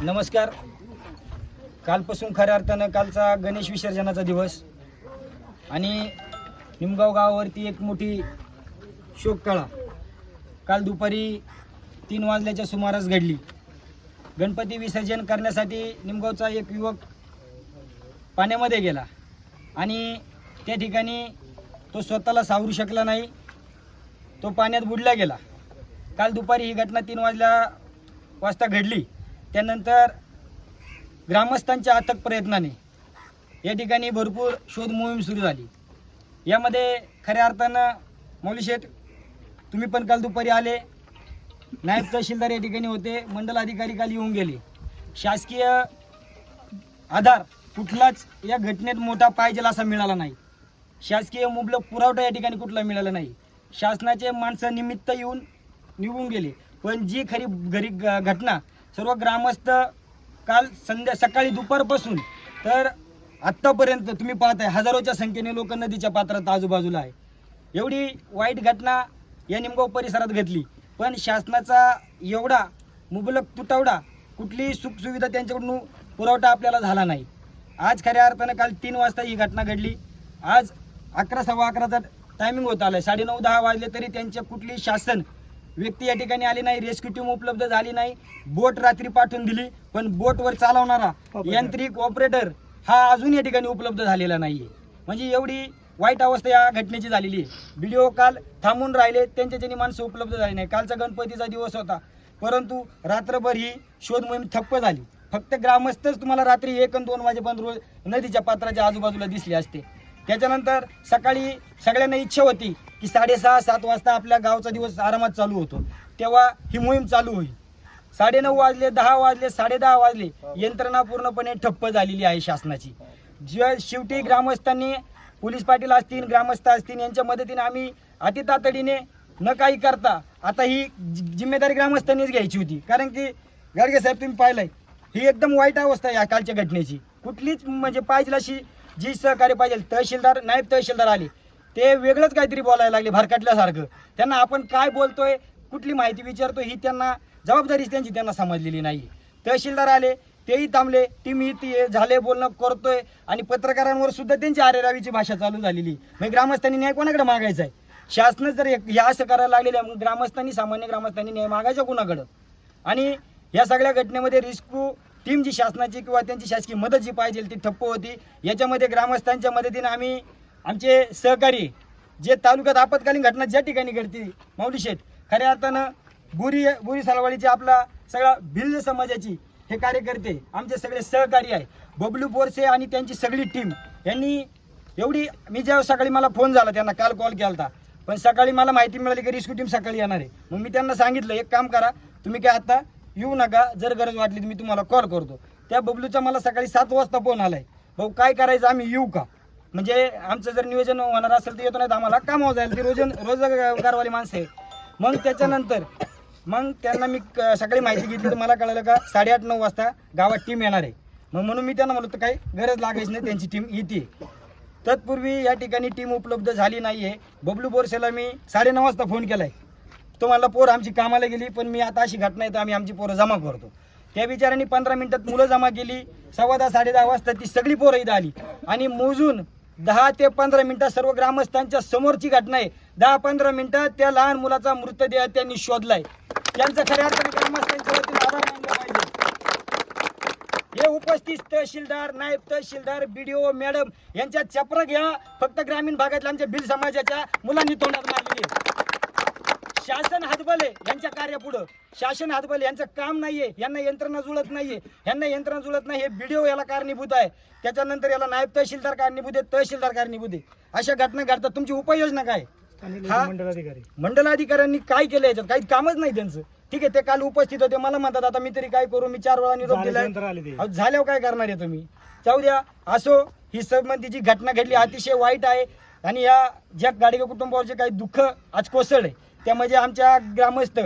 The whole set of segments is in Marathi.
नमस्कार. कालपासून खऱ्या अर्थानं कालचा गणेश विसर्जनाचा दिवस आणि निमगाव गावावरती एक मोठी शोककळा काल दुपारी तीन वाजल्याच्या सुमारास घडली. गणपती विसर्जन करण्यासाठी निमगावचा एक युवक पाण्यामध्ये गेला आणि त्या ठिकाणी तो स्वतःला सावरू शकला नाही तो पाण्यात बुडला गेला. काल दुपारी ही घटना तीन वाजल्या वाजता घडली. त्यानंतर ग्रामस्थांच्या अथक प्रयत्नाने या ठिकाणी भरपूर शोध मोहीम सुरू झाली. यामध्ये खऱ्या अर्थानं मौली शेठ तुम्ही पण काल दुपारी आले. नायब तहसीलदार या ठिकाणी होते. मंडल अधिकारी काल येऊन गेले. शासकीय आधार कुठलाच या घटनेत मोठा पाहिजेल असा मिळाला नाही. शासकीय मुबलक पुरवठा या ठिकाणी कुठला मिळाला नाही. शासनाचे माणसं निमित्त येऊन निघून गेले. पण जी खरी घरी ग- घटना सर्व ग्रामस्थ काल संध्या सकाळी दुपारपासून तर आत्तापर्यंत तुम्ही पाहताय हजारोच्या संख्येने लोक नदीच्या पात्रात आजूबाजूला आहे. एवढी वाईट घटना या निमगाव परिसरात घडली. पण शासनाचा एवढा मुबलक तुटवडा कुठलीही सुखसुविधा त्यांच्याकडून पुरवठा आपल्याला झाला नाही. आज खऱ्या अर्थानं काल तीन वाजता ही घटना घडली. आज अकरा सव्वा अकराचा टायमिंग होत आलाय. साडेनऊ दहा वाजले तरी त्यांच्या कुठली शासन व्यक्ती या ठिकाणी आली नाही रेस्क्यू टीम उपलब्ध झाली नाही. बोट रात्री पाठवून दिली पण बोटवर चालवणारा यांत्रिक ऑपरेटर हा अजून या ठिकाणी उपलब्ध झालेला नाहीये. म्हणजे एवढी वाईट अवस्था या घटनेची झालेली आहे. व्हिडिओ काल थांबून राहिले त्यांच्या त्यांनी माणसं उपलब्ध झाली नाही. कालचा गणपतीचा दिवस होता. परंतु रात्रभर ही शोध मोहीम ठप्प झाली. फक्त ग्रामस्थच तुम्हाला रात्री एक आणि दोन वाजेपर्यंत रोज नदीच्या पात्राच्या आजूबाजूला दिसले असते. त्याच्यानंतर सकाळी सगळ्यांना इच्छा होती की साडेसहा सात वाजता आपल्या गावचा दिवस आरामात चालू होतो. तेव्हा ही मोहीम चालू होईल. साडेनऊ वाजले दहा वाजले साडेदहा वाजले यंत्रणा पूर्णपणे ठप्प झालेली आहे शासनाची. जे शेवटी ग्रामस्थांनी पोलीस पाटील असतील ग्रामस्थ असतील यांच्या मदतीने आम्ही अति तातडीने न काही करता आता ही जि- जिम्मेदारी ग्रामस्थांनीच घ्यायची होती. कारण की गाडगे साहेब तुम्ही पाहिलंय ही एकदम वाईट अवस्था आहे या कालच्या घटनेची. कुठलीच म्हणजे पाहिजे अशी जी सहकार्य पाहिजे तहसीलदार नायब तहसीलदार आले ते वेगळंच काहीतरी बोलायला लागले भरकटल्यासारखं. त्यांना आपण काय बोलतोय कुठली माहिती विचारतोय ही त्यांना जबाबदारी त्यांची त्यांना समजलेली नाही तहसीलदार आले तेही थांबले टीम ही ती झाले बोलणं करतोय. आणि पत्रकारांवर सुद्धा त्यांची आरेरावीची भाषा चालू झालेली. मग ग्रामस्थांनी न्याय कोणाकडे मागायचा आहे शासन जर एक- या असं करायला लागलेलं आहे, मग ग्रामस्थांनी सामान्य ग्रामस्थांनी न्याय मागायचा कुणाकडं? आणि या सगळ्या घटनेमध्ये रिस्कू टीम जी शासनाची किंवा त्यांची शासकीय मदत जी पाहिजे ती ठप्प होती. याच्यामध्ये ग्रामस्थांच्या मदतीने आम्ही आमचे सहकारी जे तालुक्यात आपत्कालीन घटना ज्या ठिकाणी घडती माऊली शेठ खऱ्या अर्थानं बुरी बुरी सालवाडीचे आपला सगळा भिल्ल समाजाची हे कार्यकर्ते आमचे सगळे सहकारी आहे. बबलू बोरसे आणि त्यांची सगळी टीम यांनी एवढी मी जेव्हा सकाळी मला फोन झाला त्यांना काल कॉल केला होता पण सकाळी मला माहिती मिळाली की रिस्क्यू टीम सकाळी येणार आहे. मग मी त्यांना सांगितलं एक काम करा तुम्ही काय आता येऊ नका जर गरज वाटली तर मी तुम्हाला कॉल करतो. त्या बबलूचा मला सकाळी सात वाजता फोन आलाय. भाऊ काय करायचं आम्ही येऊ का? म्हणजे आमचं जर नियोजन होणार असेल तर येतो नाही तर आम्हाला कामावर जाईल ते रोज रोजगारवाली माणसं आहे. मग त्याच्यानंतर मग त्यांना मी क- सकाळी माहिती घेतली तर मला कळलं का साडेआठ नऊ वाजता गावात टीम येणार आहे. मग म्हणून मी त्यांना म्हणलो तर काही गरज लागायची नाही त्यांची टीम येते. तत्पूर्वी या ठिकाणी टीम उपलब्ध झाली नाही आहे बबलू बोरसेला मी साडेनऊ वाजता फोन केला आहे तो म्हणला पोर आमची कामाला गेली पण मी आता अशी घटना आहे तर आम्ही आमची पोरं जमा करतो. त्या बिचाऱ्यांनी पंधरा मिनिटात मुलं जमा केली सव्वा दहा साडे दहा वाजता ती सगळी पोरं इथं आली. आणि मोजून दहा ते पंधरा मिनिटात सर्व ग्रामस्थांच्या समोरची घटना आहे. दहा पंधरा मिनिटात त्या लहान मुलाचा मृतदेह त्यांनी शोधलाय. त्यांचं खऱ्या अर्थाने ग्रामस्थांच्या वतीने आभार मानला पाहिजे. हे उपस्थित तहसीलदार नायब तहसीलदार बीडीओ मॅडम यांच्या चपरा घ्या. फक्त ग्रामीण भागातल्या आमच्या भिल समाजाच्या मुलांनी तोंडात मारलेली आहे. शासन हातबल आहे यांच्या कार्यापुढं. शासन हातबल. यांचं काम नाहीये यांना यंत्रणा जुळत नाहीये. यांना यंत्रणा जुळत नाही हे बीडीओ याला कारणीभूत आहे. त्याच्यानंतर याला नायब तहसीलदार कारणीभूत आहे तहसीलदार कारणीभूत आहे अशा घटना घडतात. तुमची उपाययोजना काय? हा? मंडलाधिकाऱ्यांनी काय केलं याच्यात? काही कामच नाही त्यांचं. ठीक आहे ते काल उपस्थित होते. मला म्हणतात आता मी तरी काय करू? मी चार वेळा निरोप दिलाय. अहो, झाल्यावर काय करणार आहे तुम्ही? जाऊ द्या. असो ही संबंधीची घटना घडली. अतिशय वाईट आहे. आणि या ज्या गाडगे कुटुंबावरचे काही दुःख आज कोसळले त्या म्हणजे आमच्या ग्रामस्थ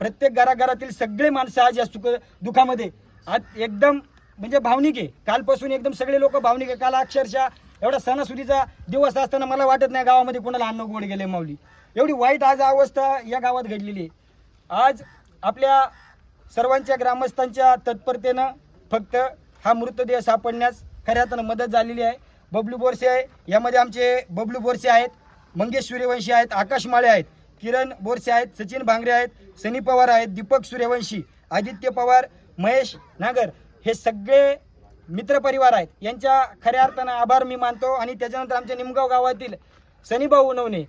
प्रत्येक घराघरातील सगळे माणसं आज या सुख दुःखामध्ये. आज एकदम म्हणजे भावनिक आहे. कालपासून एकदम सगळे लोक भावनिक आहे. काल अक्षरशः एवढा सणासुदीचा दिवस असताना मला वाटत नाही गावामध्ये कोणाला अन्न गोड गेले माऊली. एवढी वाईट आज अवस्था या गावात घडलेली आहे. आज आपल्या सर्वांच्या ग्रामस्थांच्या तत्परतेनं फक्त हा मृतदेह सापडण्यास खऱ्या अर्थानं मदत झालेली आहे. बबलू बोरसे आहे. यामध्ये आमचे बबलू बोरसे आहेत. मंगेश सूर्यवंशी आहेत. आकाश माळे आहेत. किरण बोरसे आहेत सचिन भांगरे आहेत सनी पवार आहेत दीपक सूर्यवंशी आदित्य पवार महेश नागर हे सगळे मित्रपरिवार आहेत. यांच्या खऱ्या अर्थानं आभार मी मानतो आणि त्याच्यानंतर आमच्या निमगाव गावातील सनीभाऊ उनवणे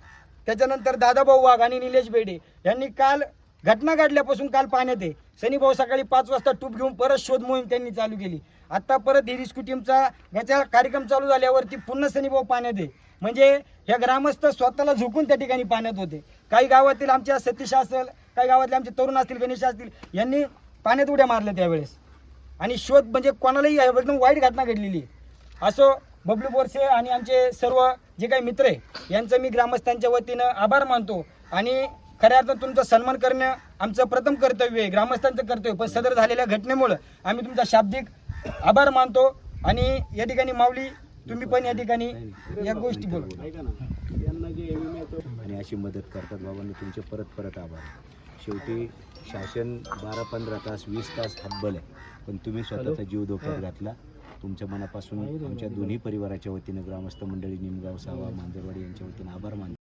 त्याच्यानंतर दादाभाऊ वाघ आणि निलेश बेडे यांनी काल घटना घडल्यापासून काल पाण्यात आहे. सनीभाऊ सकाळी पाच वाजता टूप घेऊन परत शोध मोहीम त्यांनी चालू केली. आत्ता परत ही रिस्क्यू टीमचा याचा कार्यक्रम चालू झाल्यावरती पुन्हा सनीभाऊ पाण्यात आहे. म्हणजे ह्या ग्रामस्थ स्वतःला झुकून त्या ठिकाणी पाण्यात होते. काही गावातील आमच्या सतीश असेल काही गावातले आमचे तरुण असतील गणेश असतील यांनी पाण्यात उड्या मारल्या त्यावेळेस. आणि शोध म्हणजे कोणालाही एकदम वाईट घटना घडलेली. असो बबलू बोरसे आणि आमचे सर्व जे काही मित्र आहे यांचं मी ग्रामस्थांच्या वतीनं आभार मानतो. आणि खऱ्या अर्थात तुमचा सन्मान करणं आमचं प्रथम कर्तव्य आहे ग्रामस्थांचं कर्तव्य पण सदर झालेल्या घटनेमुळं आम्ही तुमचा शाब्दिक आभार मानतो. आणि या ठिकाणी माऊली तुम्ही पण या ठिकाणी या गोष्टी बोला. आणि अशी मदत करतात. बाबांनी तुमचे परत परत आभार. शेवटी शासन बारा पंधरा तास वीस तास हतबल आहे. पण तुम्ही स्वतःचा जीव धोक्यात घातला. तुमच्या मनापासून आमच्या दोन्ही परिवाराच्या वतीनं ग्रामस्थ मंडळी निमगाव सावा मांजरवाडी यांच्या वतीनं आभार मानतो.